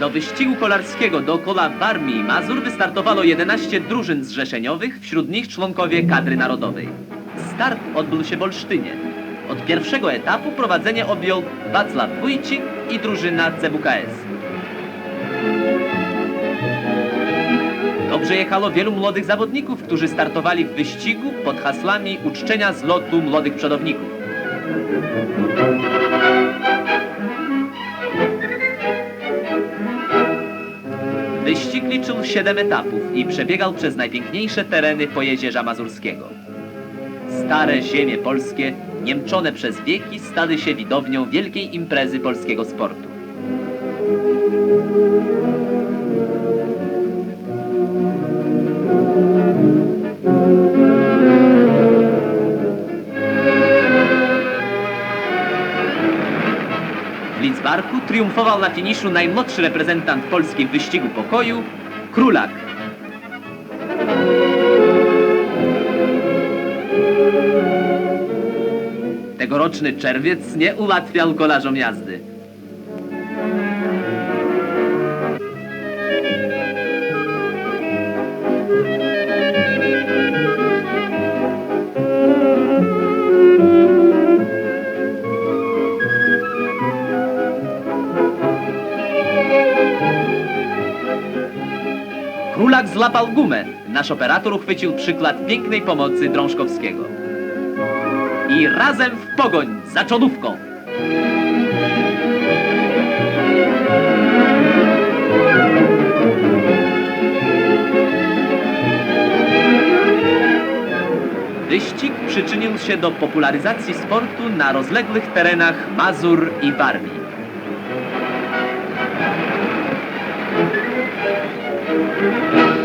Do wyścigu kolarskiego dookoła Warmii i Mazur wystartowało 11 drużyn zrzeszeniowych, wśród nich członkowie kadry narodowej. Start odbył się w Olsztynie. Od pierwszego etapu prowadzenie objął Wacław Wójcik i drużyna CWKS. Dobrze jechało wielu młodych zawodników, którzy startowali w wyścigu pod hasłami uczczenia z lotu młodych przodowników. Wyścig liczył 7 etapów i przebiegał przez najpiękniejsze tereny Pojezierza Mazurskiego. Stare ziemie polskie, niemczone przez wieki, stały się widownią wielkiej imprezy polskiego sportu. Lidzbarku triumfował na finiszu najmłodszy reprezentant Polski w wyścigu pokoju, Królak. Tegoroczny czerwiec nie ułatwiał kolarzom jazdy. Królak złapał gumę. Nasz operator uchwycił przykład pięknej pomocy Drążkowskiego. I razem w pogoń za czodówką. Wyścig przyczynił się do popularyzacji sportu na rozległych terenach Mazur i Warmii. Thank you.